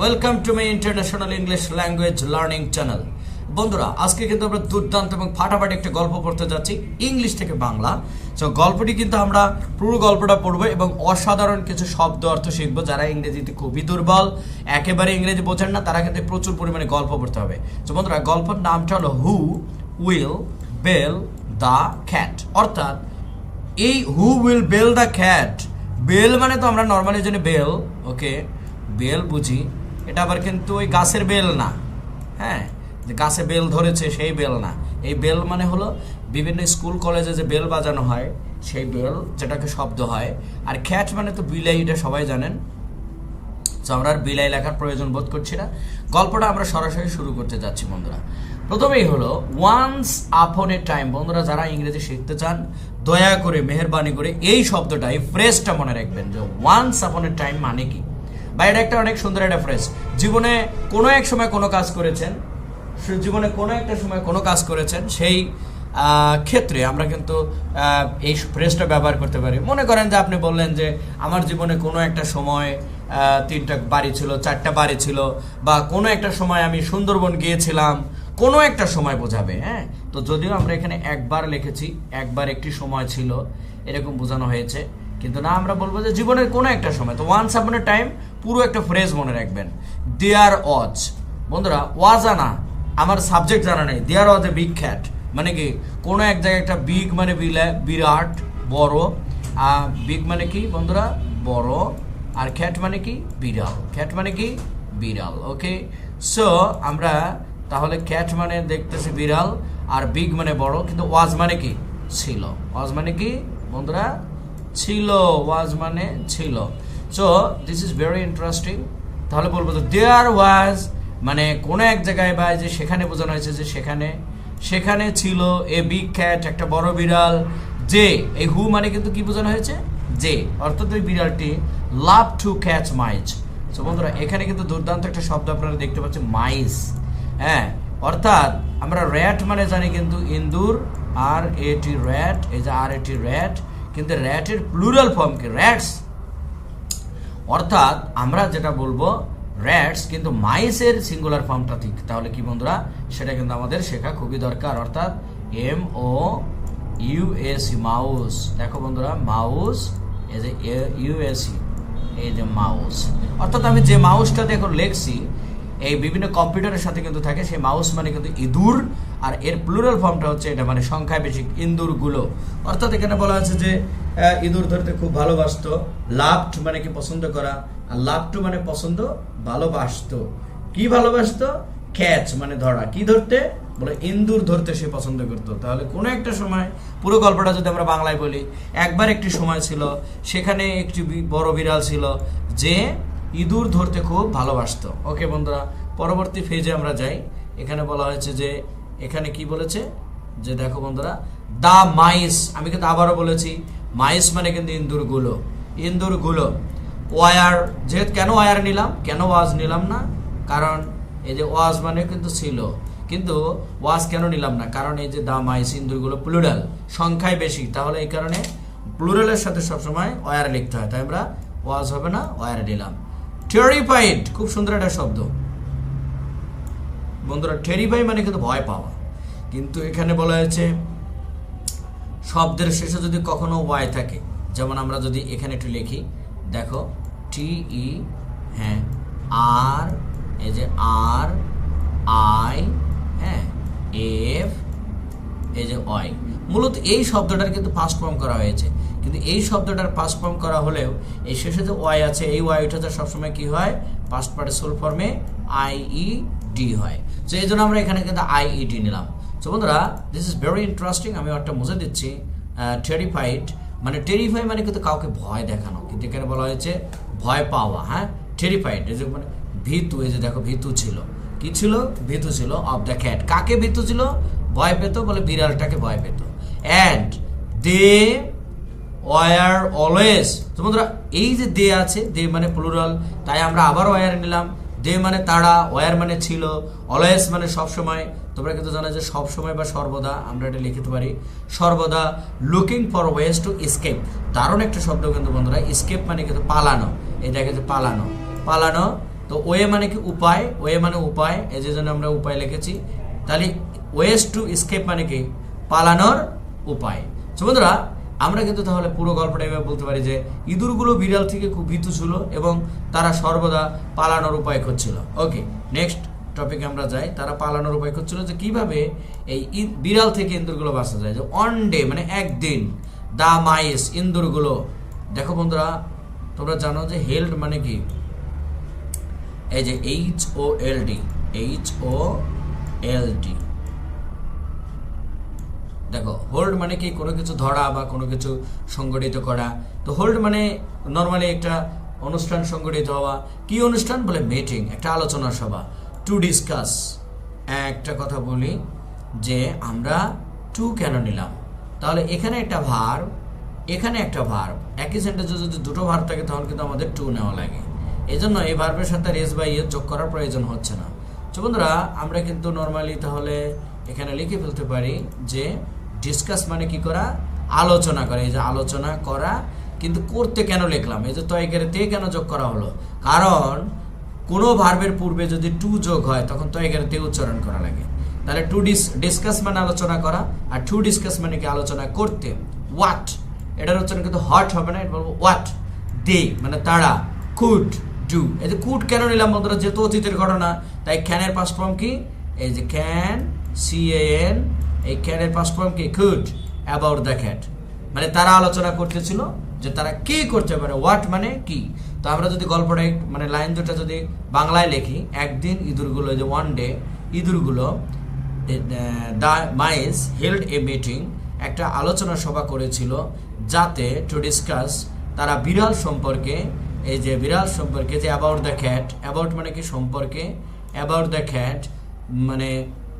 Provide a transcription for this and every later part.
Welcome to my international English language learning channel বন্ধুরা, আজকে কিন্তু আমরা দুর্দান্ত এবং ফাটাফাটি একটা গল্প পড়তে যাচ্ছি, ইংলিশ থেকে বাংলা। তো গল্পটি কিন্তু আমরা পুরো গল্পটা পড়ব এবং অসাধারণ কিছু শব্দ অর্থ শিখব যারা ইংরেজিতে খুবই দুর্বল, একেবারে ইংরেজি বোঝেন না, তারা কিন্তু প্রচুর পরিমাণে গল্প পড়তে হবে। তো বন্ধুরা, গল্পের নামটা হলো who will bell the cat অর্থাৎ, এই who will bell the cat bell মানে তো আমরা নর্মালি জানি বেল ওকে বেল বুঝি। এটা আবার কিন্তু ওই গাছের বেল না। হ্যাঁ যে গাছে বেল ধরেছে সেই বেল না। এই বেল মানে হলো বিভিন্ন স্কুল, কলেজে যে বেল বাজানো হয়, সেই বেল যেটাকে শব্দ হয়। আর খ্যাচ মানে তো বিলাই, এটা সবাই জানেন। তো আমরা আর বিলাই লেখার প্রয়োজন বোধ করছি না। গল্পটা আমরা সরাসরি শুরু করতে যাচ্ছি, বন্ধুরা। প্রথমেই হলো ওয়ান্স আপন এ টাইম বন্ধুরা, যারা ইংরেজি শিখতে চান, দয়া করে, মেহরবানি করে এই শব্দটা এই ফ্রেজটা মনে রাখবেন যে ওয়ান্স আপন এ টাইম মানে কি? বা এটা একটা অনেক সুন্দর একটা ফ্রেজ জীবনে কোনো এক সময় কোনো কাজ করেছেন জীবনে কোনো একটা সময় কোনো কাজ করেছেন, সেই ক্ষেত্রে আমরা কিন্তু এই ফ্রেজটা ব্যবহার করতে পারি। মনে করেন যে আপনি বললেন যে আমার জীবনে কোনো একটা সময় তিনটা বাড়ি ছিল, চারটা বাড়ি ছিল, বা কোনো একটা সময় আমি সুন্দরবন গিয়েছিলাম, কোনো একটা সময় বোঝাবে হ্যাঁ? তো যদিও আমরা এখানে একবার লিখেছি, একবার একটি সময় ছিল, এরকম বোঝানো হয়েছে। কিন্তু না, আমরা বলব যে জীবনের কোনো একটা সময়, তো ওয়ান্স আপন এ টাইম পুরো একটা ফ্রেজ মনে রাখবেন। দেয়ার অজ বন্ধুরা, ওয়াজ আনা, আমার সাবজেক্ট জানা নেই। দেয়ার ওয়াজ এ বিগ খ্যাট মানে কি? কোনো এক জায়গায় একটা বিগ মানে বিরাট, বড় বিগ মানে কি, বন্ধুরা? বড়। আর খ্যাট মানে কি? বিড়াল। খ্যাট মানে কি? বিড়াল। ওকে সো আমরা তাহলে ক্যাট মানে দেখতেছি বিড়াল, আর বিগ মানে বড়। কিন্তু ওয়াজ মানে কি? ছিল। ওয়াজ মানে কি? বন্ধুরা, ছিল। ওয়াজ মানে ছিল। So this is very interesting তাহলে বলব তো দেয়ার ওয়াজ মানে কোনো এক জায়গায় বা যে সেখানে বোঝানো হয়েছে যে সেখানে সেখানে ছিল এ বিগ ক্যাট একটা বড় বিড়াল, যে এই হু মানে কিন্তু কি বোঝানো হয়েছে? যে, অর্থাৎ ওই বিড়ালটি লাভ টু ক্যাচ মাইজ তো বন্ধুরা, এখানে কিন্তু দুর্দান্ত একটা শব্দ আপনারা দেখতে পাচ্ছেন মাইস হ্যাঁ অর্থাৎ আমরা র্যাট মানে জানি কিন্তু ইন্দুর আর এটি র্যাট এই যে আর এটি র্যাট কিন্তু র্যাটের প্লুরাল ফর্ম কি? র্যাটস অর্থাৎ আমরা যেটা বলব র্যাটস কিন্তু মাইসের সিঙ্গুলার ফর্মটা ঠিক। তাহলে কি বন্ধুরা? সেটা কিন্তু আমাদের শেখা খুবই দরকার। অর্থাৎ এম ও ইউএসি মাউস দেখো বন্ধুরা মাউস এই যে ইউএসি এই যে মাউস অর্থাৎ আমি যে মাউসটা দেখো লেখছি, এই বিভিন্ন কম্পিউটারের সাথে কিন্তু থাকে, সেই মাউস মানে কিন্তু ইঁদুর, আর এর প্লুরাল ফর্মটা হচ্ছে এটা মানে সংখ্যায় বেশি, ইন্দুরগুলো। অর্থাৎ এখানে বলা আছে যে ইঁদুর ধরতে খুব ভালোবাসতো। লাভড মানে কি পছন্দ করা? আর লাভ টু মানে পছন্দ ভালোবাসতো। কি ভালোবাসতো? ক্যাচ মানে ধরা। কি ধরতে? বলে ইন্দুর ধরতে সে পছন্দ করতো। তাহলে কোনো একটা সময়, পুরো গল্পটা যদি আমরা বাংলায় বলি, একবার একটি সময় ছিল, সেখানে একটি বড় বিড়াল ছিল যে ইঁদুর ধরতে খুব ভালোবাসতো। ওকে বন্ধুরা, পরবর্তী ফেজে আমরা যাই। এখানে বলা হয়েছে যে, এখানে কি বলেছে? যে দেখো বন্ধুরা, দা মাইস আমি কিন্তু আবারও বলেছি মাইস মানে কিন্তু ইন্দুরগুলো ইন্দুরগুলো ওয়ার, যেহেতু কেন ওয়ার নিলাম? কেন ওয়াজ নিলাম না? কারণ এই যে ওয়াজ মানে কিন্তু ছিল। কিন্তু ওয়াজ কেন নিলাম না? কারণ এই যে দা, মাইস ইন্দুরগুলো প্লুরাল সংখ্যায় বেশি। তাহলে এই কারণে প্লুরালের সাথে সবসময় ওয়ার লিখতে হয়। তাই আমরা ওয়াজ হবে না, ওয়ার নিলাম। টেরিফাইড, খুব সুন্দর একটা শব্দ। বন্ধুরা, টেরিফাই মানে কিন্তু ভয় পাওয়া। কিন্তু এখানে বলা হয়েছে শব্দের শেষে যদি কখনো ওয়াই থাকে, যেমন আমরা যদি এখানে একটু লিখি, দেখো টি ই হ্যাঁ আর এই যে আর আই হ্যাঁ এফ এই যে ওয়াই মূলত এই শব্দটার কিন্তু পাস্ট ফর্ম করা হয়েছে। কিন্তু এই শব্দটার পাস্ট ফর্ম করা হলেও, এই শেষে যে ওয়াই আছে, এই ওয়াইটা সবসময় কি হয়? পাস্ট পার্টিসিপাল ফর্মে আই ই ডি হয়। তো এই জন্য আমরা এখানে কিন্তু আই ই ডি নিলাম। তো বন্ধুরা দিস ইজ ভেরি ইন্টারেস্টিং আমি একটা বুঝে দিচ্ছি টেরিফাইড মানে টেরিফাই মানে কিন্তু কাউকে ভয় দেখানো। কিন্তু এখানে বলা হয়েছে ভয় পাওয়া হ্যাঁ? টেরিফাইড এই যে মানে ভীতু, এই যে দেখো ভীতু ছিল। কি ছিল? ভীতু ছিল অফ দ্য ক্যাট কাকে ভীতু ছিল? ভয় পেত বলে বিড়ালটাকে ভয় পেত। অ্যান্ড দে ওয়ার অলওয়েজ তো বন্ধুরা, এই যে দে আছে দে মানে প্লুরাল তাই আমরা আবার ওয়ার নিলাম। দে মানে তারা ওয়ার মানে ছিল। অলওয়েজ মানে সব সময় তোমরা কিন্তু জানো যে সব সময় বা সর্বদা আমরা এটা লিখতে পারি, সর্বদা looking for ways to escape দারুণ একটা শব্দ কিন্তু বন্ধুরা, escape মানে কিন্তু পালানো, এই দেখে যে পালানো। পালানো, তো ওয়ে মানে কি উপায়? ওয়ে মানে উপায়, এই যে জন্য আমরা উপায় লিখেছি। তাহলে ওয়েস টু স্কেপ মানে কি? পালানোর উপায়। তো বন্ধুরা, আমরা কিন্তু তাহলে পুরো গল্পটা এভাবে বলতে পারি যে ইঁদুরগুলো বিড়াল থেকে খুব ভীতু ছিল এবং তারা সর্বদা পালানোর উপায় খুঁজছিল। ওকে নেক্সট টপিকে আমরা যাই, তারা পালানোর উপায় খুঁজছিল যে কীভাবে এই বিড়াল থেকে ইঁদুরগুলো বাঁচা যায়। যে অন ডে মানে একদিন, দা মাইস ইঁদুরগুলো দেখো বন্ধুরা, তোমরা জানো যে হেল্ড মানে কি? এই যে H O L D H O L D দেখো হোল্ড মানে কি? কোনো কিছু ধরা বা কোনো কিছু সংগঠিত করা। তো হোল্ড মানে নর্মালি একটা অনুষ্ঠান সংগঠিত হওয়া। কি অনুষ্ঠান? বলে মিটিং একটা আলোচনা সভা। টু ডিসকাস একটা কথা বলি যে আমরা টু কেন নিলাম? তাহলে এখানে একটা ভার এখানে একটা ভার একই সেন্টেন্সে যদি দুটো ভার থাকে তখন কিন্তু আমাদের টু নেওয়া লাগে। এই জন্য এই ভার্বের সাথে রেস বা ইয়ে যোগ করার প্রয়োজন হচ্ছে না। তো বন্ধুরা, আমরা কিন্তু নর্মালি তাহলে এখানে লিখে ফেলতে পারি যে ডিসকাস মানে কি করা? আলোচনা করা। এই যে আলোচনা করা, কিন্তু করতে কেন লিখলাম? এই যে তয়কেরে তে কেন যোগ করা হলো? কারণ কোনো ভার্বের পূর্বে যদি টু যোগ হয়, তখন তে উচ্চারণ করা লাগে। তাহলে টু ডিস ডিসকাস মানে আলোচনা করা, আর টু ডিসকাস মানে কি আলোচনা করতে? হোয়াট এটার উচ্চারণ কিন্তু হট হবে না, এটা বলব হোয়াট দে মানে তারা কুড ডু এই যে কুড কেন নিলাম বন্ধুরা যেহেতু অতীতের ঘটনা, তাই ক্যানের পাস্ট ফর্ম কি? এই যে ক্যান সি এন এই ক্যানের পাস্ট ফর্ম কি? কুড অ্যাবাউট দ্য ক্যাট মানে তারা আলোচনা করতেছিল যে তারা কি করতে পারে হোয়াট মানে কি? তো আমরা যদি গল্পটা মানে লাইন দুটা যদি বাংলায় লিখি, একদিন ইঁদুরগুলো যে one day ইঁদুরগুলো the mice held a meeting একটা আলোচনা সভা করেছিল যাতে টু ডিসকাস তারা বিড়াল সম্পর্কে, এই যে বিড়াল সম্পর্কে, যে অ্যাবাউট দ্য খ্যাট অ্যাবাউট মানে কি সম্পর্কে অ্যাবাউট দ্য খ্যাট মানে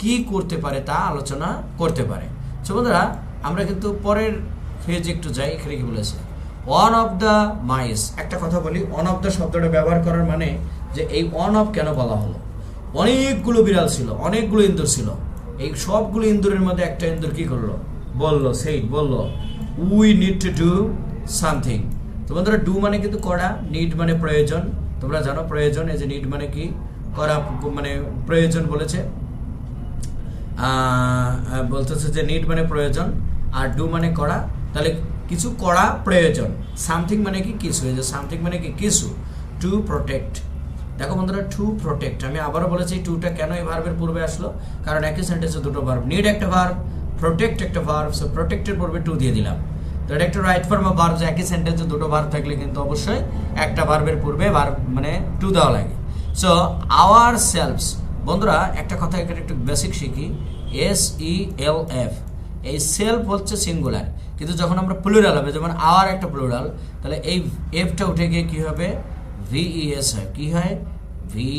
কি করতে পারে তা আলোচনা করতে পারে। সো বন্ধুরা, আমরা কিন্তু পরের ফেজ একটু যাই, এখানে কি বলেছে? ওয়ান অফ দ্য মাইস একটা কথা বলি ওয়ান অফ দ্য শব্দটা ব্যবহার করার মানে যে এই ওয়ান অফ কেন বলা হলো? অনেকগুলো বিড়াল ছিল, অনেকগুলো ইন্দুর ছিল। এই সবগুলো ইন্দুরের মধ্যে একটা ইন্দুর কি করল? বলল, সেই বলল we need to do something তো বন্ধুরা ডু মানে কিন্তু করা নিড মানে প্রয়োজন। তোমরা জানো, প্রয়োজন, এই যে নিড মানে কি? করা মানে প্রয়োজন বলেছে। বলতেছে যে নিড মানে প্রয়োজন, আর ডু মানে করা। তাহলে কিছু করা প্রয়োজন। সামথিং মানে কি? কিছু। এই যে সামথিং মানে কি? কিছু। টু প্রোটেক্ট দেখো বন্ধুরা টু প্রোটেক্ট আমি আবারও বলেছি টুটা কেন এই ভার্বের পূর্বে আসলো? কারণ একই সেন্টেন্সে দুটো ভার্ব নিড একটা ভার্ব প্রোটেক্ট একটা ভার্ব সো প্রোটেক্টের পূর্বে টু দিয়ে দিলাম। তো এটা একটা রাইট ফর্ম অফ ভার্ব একই সেন্টেন্সে দুটো ভার্ব থাকলে কিন্তু অবশ্যই একটা ভার্বের পূর্বে ভার্ব মানে টু দেওয়া লাগে। সো আওয়ার সেলফস বন্ধুরা, একটা কথা এখানে একটু বেসিক শিখি। এস ই এল এফ এই সেলফ হচ্ছে সিঙ্গুলার কিন্তু যখন আমরা প্লুরাল হবে, যেমন আওয়ার একটা প্লুরাল তাহলে এই এফটা উঠে গিয়ে কি হবে? ভিইএস হয়। কি হয়? ভি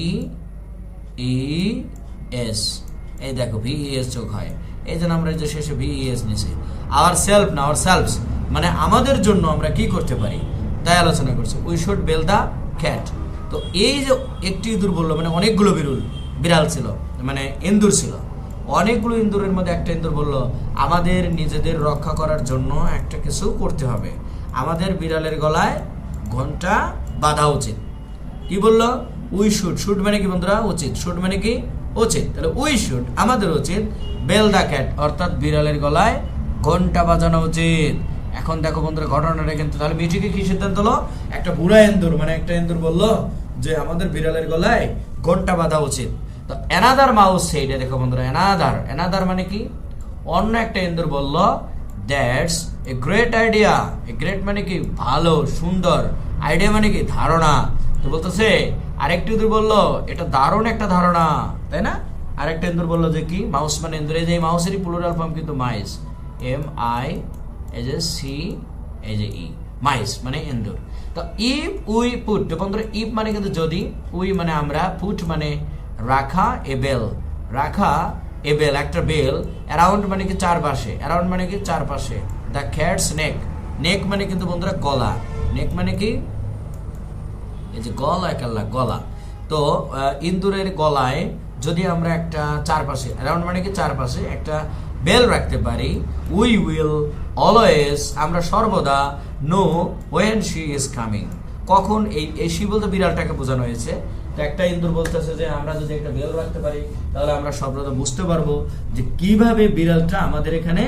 ই এস এই দেখো ভিইএস যোগ হয়। এই জন্য আমরা যে শেষে ভিইএস নিছি আওয়ার সেলফ না আওয়ার সেলফস মানে আমাদের জন্য আমরা কি করতে পারি? তাই আলোচনা করছি। We should bell the cat তো এই যে একটি ইঁদুর বলল মানে অনেকগুলো বিরুল, বিড়াল ছিল মানে ইন্দুর ছিল। অনেকগুলো ইন্দুরের মধ্যে একটা ইন্দুর বলল, আমাদের নিজেদের রক্ষা করার জন্য একটা কিছু করতে হবে। আমাদের বিড়ালের গলায় ঘণ্টা বাঁধা উচিত। কি বলল? We should. শুড মানে কি বন্ধুরা? উচিত। শুড মানে কি? উচিত। তাহলে উই শুট আমাদের উচিত বেল দা ক্যাট, অর্থাৎ বিড়ালের গলায় ঘণ্টা বাজানো উচিত। এখন দেখো বন্ধুরা, ঘটনাটা কিন্তু, তাহলে মিঠিকে কি সিদ্ধান্ত হলো? একটা বুড়া এন্দুর মানে একটা এন্দুর বলল যে, আমাদের বিড়ালের গলায় ঘণ্টা বাঁধা উচিত। তো এনাদার মাউস সেইডে দেখো বন্ধুরা এনাদার এনাদার মানে কি? অন্য একটা ইন্দুর বলল that's a great idea a great মানে কি? ভালো, সুন্দর। আইডিয়া মানে কি? ধারণা। তো বলতেছে, আরেকটি ইন্দুর বলল, এটা দারুণ একটা ধারণা। তাই না? আরেকটা ইন্দুর বলল যে কি? মাউস মানে ইন্দুর, এই যে মাউসেরই প্লুরাল ফর্ম কিন্তু মাইস এম আই এই যে সি এই যে ই মাইস মানে ইন্দুর। তো ইফ উই পুট বন্ধুরা ইফ মানে কিন্তু যদি উই মানে আমরা পুট মানে রাখা এ বেল। রাখা এ বেল, একটা বেল অ্যারাউন্ড মানে কি চারপাশে অ্যারাউন্ড মানে কি চারপাশে। দ্য ক্যাটস নেক নেক মানে কিন্তু বন্ধুরা গলা। নেক মানে কি? এই যে গলা একাল্লা গলা। তো ইন্দুরের গলায় যদি আমরা একটা চারপাশে অ্যারাউন্ড মানে কি চারপাশে একটা বেল রাখতে পারি উই উইল অলওয়েজ আমরা সর্বদা know when she is coming কখন এই শি বলতে বিড়ালটাকে বোঝানো হয়েছে। তো একটা ইন্দুর বলতেছে যে আমরা যদি একটা বিড়াল রাখতে পারি তাহলে আমরা সর্বদা বুঝতে পারব যে কীভাবে বিড়ালটা আমাদের এখানে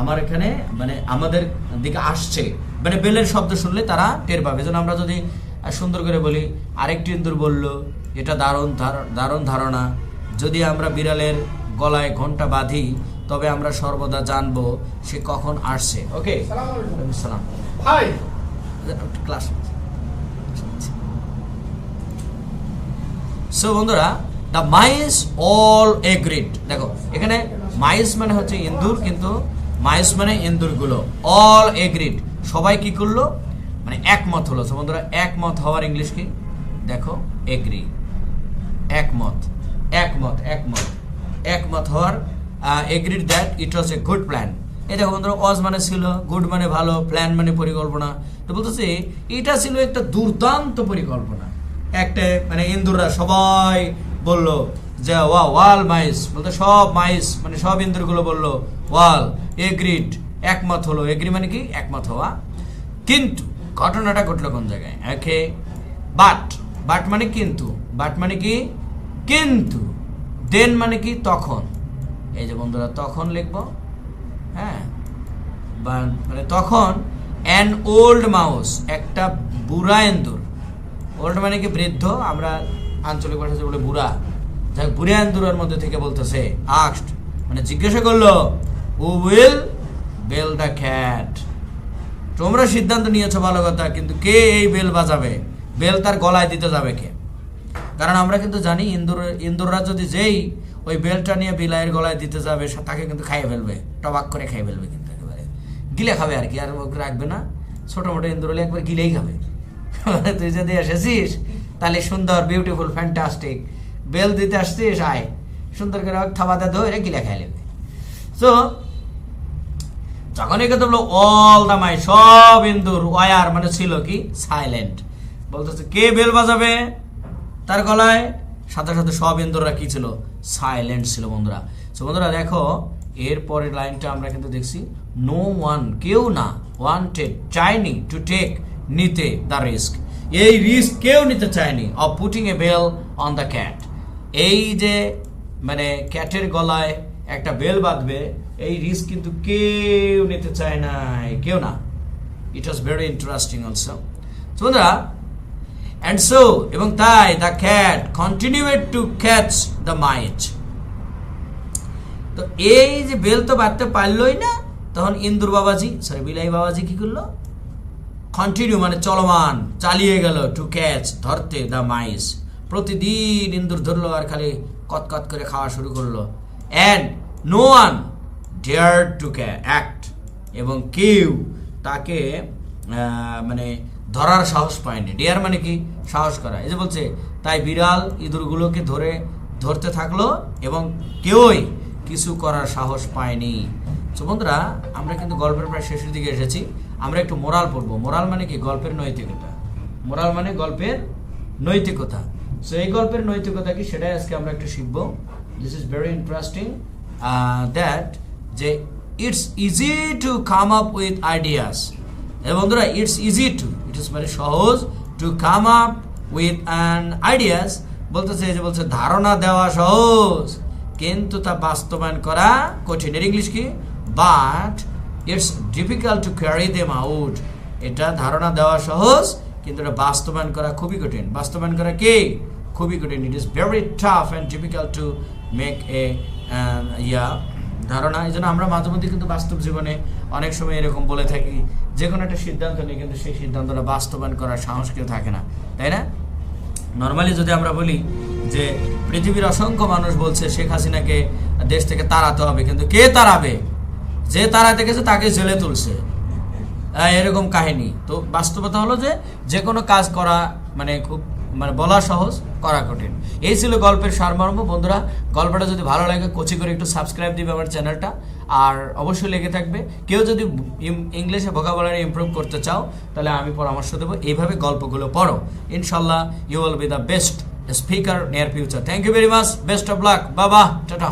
আমার এখানে মানে আমাদের দিকে আসছে। মানে বেলের শব্দ শুনলে তারা টের পাবে। যেন আমরা যদি সুন্দর করে বলি আরেকটি ইন্দুর বলল এটা দারুণ দারুণ ধারণা। যদি আমরা বিড়ালের গলায় ঘণ্টা বাঁধি তবে আমরা সর্বদা জানব সে কখন আসছে। ওকে? সালাম ক্লাস সো বন্ধুরা দ্য মাইস অল এগ্রিড দেখো, এখানে মাইস মানে হচ্ছে ইন্দুর কিন্তু মাইস মানে ইন্দুরগুলো অল এগ্রিড সবাই কি করল? মানে একমত হলো। তো বন্ধুরা, একমত হওয়ার ইংলিশ কি? দেখো এগ্রি একমত একমত একমত একমত হওয়ার agreed that it was a good plan এই দেখো, বন্ধুরা অজ মানে ছিল গুড মানে ভালো প্ল্যান মানে পরিকল্পনা। তো বলতেছি, এটা ছিল একটা দুর্দান্ত পরিকল্পনা। একটা মানে ইন্দুররা সবাই বলল যে ওয়া ওয়াল মাইস। বলতে সব মাইস মানে সব ইন্দুরগুলো বলল, ওয়াল এগ্রিড একমত হলো। এগ্রি মানে কি? একমত হওয়া। কিন্তু ঘটনাটা ঘটলো কোন জায়গায়? ওকে বাট বাট মানে কিন্তু, বাট মানে কি? কিন্তু, দেন মানে কি? তখন। এই যে বন্ধুরা, তখন লিখব হ্যাঁ? মানে তখন অ্যান ওল্ড মাউস একটা বুড়া এন্দুর ওল্ড মানে কি বৃদ্ধ আমরা আঞ্চলিক ভাষাতে বলে বুড়া যাই হোক, বুড়া এন্দুরের মধ্যে থেকে বলতেছে আক্সড মানে জিজ্ঞাসা করল who will bell the cat তোমরা সিদ্ধান্ত নিয়েছো ভালো কথা কিন্তু কে এই বেল বাজাবে? বেল তার গলায় দিতে যাবে কে? কারণ আমরা কিন্তু জানি ইন্দুর ইন্দুররা যদি যেই ওই বেলটা নিয়ে বিলাইয়ের গলায় দিতে যাবে তাকে কিন্তু খাইয়ে ফেলবে টবাক করে খাইয়ে ফেলবে কিন্তু একেবারে। গিলে খাবে আর কি আর রাখবে না। ছোটো মোটো ইন্দুর হলে একবার গিলেই খাবে। তুই যদি এসেছিস, তাহলে সুন্দর বিউটিফুল ফ্যান্টাস্টিক বেল দিতে আসছিস, আয়। সুন্দর করে থাবাতে ধরে গিলে খাই নেবে তো যখন একে বলল অল দা মাই সব ইন্দুর ওয়ার মানে ছিল কি? সাইলেন্ট বলতেছে, কে বেল বাজাবে? তার গলায়, সাথে সাথে সব ইন্দুররা কি ছিল? সাইলেন্ট ছিল বন্ধুরা। সো বন্ধুরা, দেখো, এর পরের লাইনটা আমরা কিন্তু দেখছি নো ওয়ান কেউ না ওয়ান্টেড চাইনি টু টেক নিতে দ্য রিস্ক এই রিস্ক কেউ নিতে চায়নি। Of putting a bell on the cat এই যে মানে ক্যাটের গলায় একটা বেল বাঁধবে, এই রিস্ক কিন্তু কেউ নিতে চায় নাই। কেউ না। It was very interesting also বন্ধুরা অ্যান্ড সো এবং তাই the cat continued to catch the mice তো এই যে বেল তো বাঁধতে পারলোই না, তখন ইন্দুর বাবাজি সরি বিলাই বাবাজি কি করল? কন্টিনিউ মানে চলমান, চালিয়ে গেল টু ক্যাচ ধরতে দ্য মাইস প্রতিদিন ইন্দুর ধরলো আর খালি কতকত করে খাওয়া শুরু করল। And no one dare to act এবং কেউ তাকে মানে ধরার সাহস পায়নি। ডেয়ার মানে কি? সাহস করা। এই যে বলছে, তাই বিড়াল ইঁদুরগুলোকে ধরে, ধরতে থাকল এবং কেউই কিছু করার সাহস পায়নি। তো বন্ধুরা, আমরা কিন্তু গল্পের প্রায় শেষের দিকে এসেছি। আমরা একটু মোরাল পড়ব। মোরাল মানে কি? গল্পের নৈতিকতা। মোরাল মানে গল্পের নৈতিকতা। সো এই গল্পের নৈতিকতা কি? সেটাই আজকে আমরা একটু শিখব। This is very interesting that যে it's easy to come up with ideas এবং বন্ধুরা it's easy to it is মানে সহজ to come up with an ideas বলতেছে যে বলছে, ধারণা দেওয়া সহজ। কিন্তু তা বাস্তবায়ন করা কঠিন। এর ইংলিশ কি? But it's difficult to carry them out এটা ধারণা দেওয়া সহজ, কিন্তু এটা বাস্তবায়ন করা খুবই কঠিন। বাস্তবায়ন করা কি? খুবই কঠিন। It is very tough and difficult to make a yeah ধারণা। এই জন্য আমরা মাঝে মধ্যে কিন্তু বাস্তব জীবনে অনেক সময় এরকম বলে থাকি যে কোনো একটা সিদ্ধান্ত নিই কিন্তু সেই সিদ্ধান্তটা বাস্তবায়ন করার সাহস কেউ থাকে না। তাই না? নর্মালি যদি আমরা বলি যে পৃথিবীর অসংখ্য মানুষ বলছে, শেখ হাসিনাকে দেশ থেকে তাড়াতে হবে। কিন্তু কে তাড়াবে? যে তারা দেখেছে তাকে জেলে তুলছে। আহ, এরকম কাহিনী। তো বাস্তবতা হলো যে যে কোনো কাজ করা মানে খুব মানে বলা সহজ করা কঠিন। এই ছিল গল্পের সারমর্ম। বন্ধুরা গল্পটা যদি ভালো লাগে কচি করে একটু সাবস্ক্রাইব দিবে আমার চ্যানেলটা। আর অবশ্যই লেগে থাকবে। কেউ যদি ইংলিশে ভোকাবুলারি ইমপ্রুভ করতে চাও তাহলে আমি পরামর্শ দেবো এইভাবে গল্পগুলো পড়ো। ইনশাল্লাহ you will be the best speaker near future thank you very much best of luck বাবা টাটা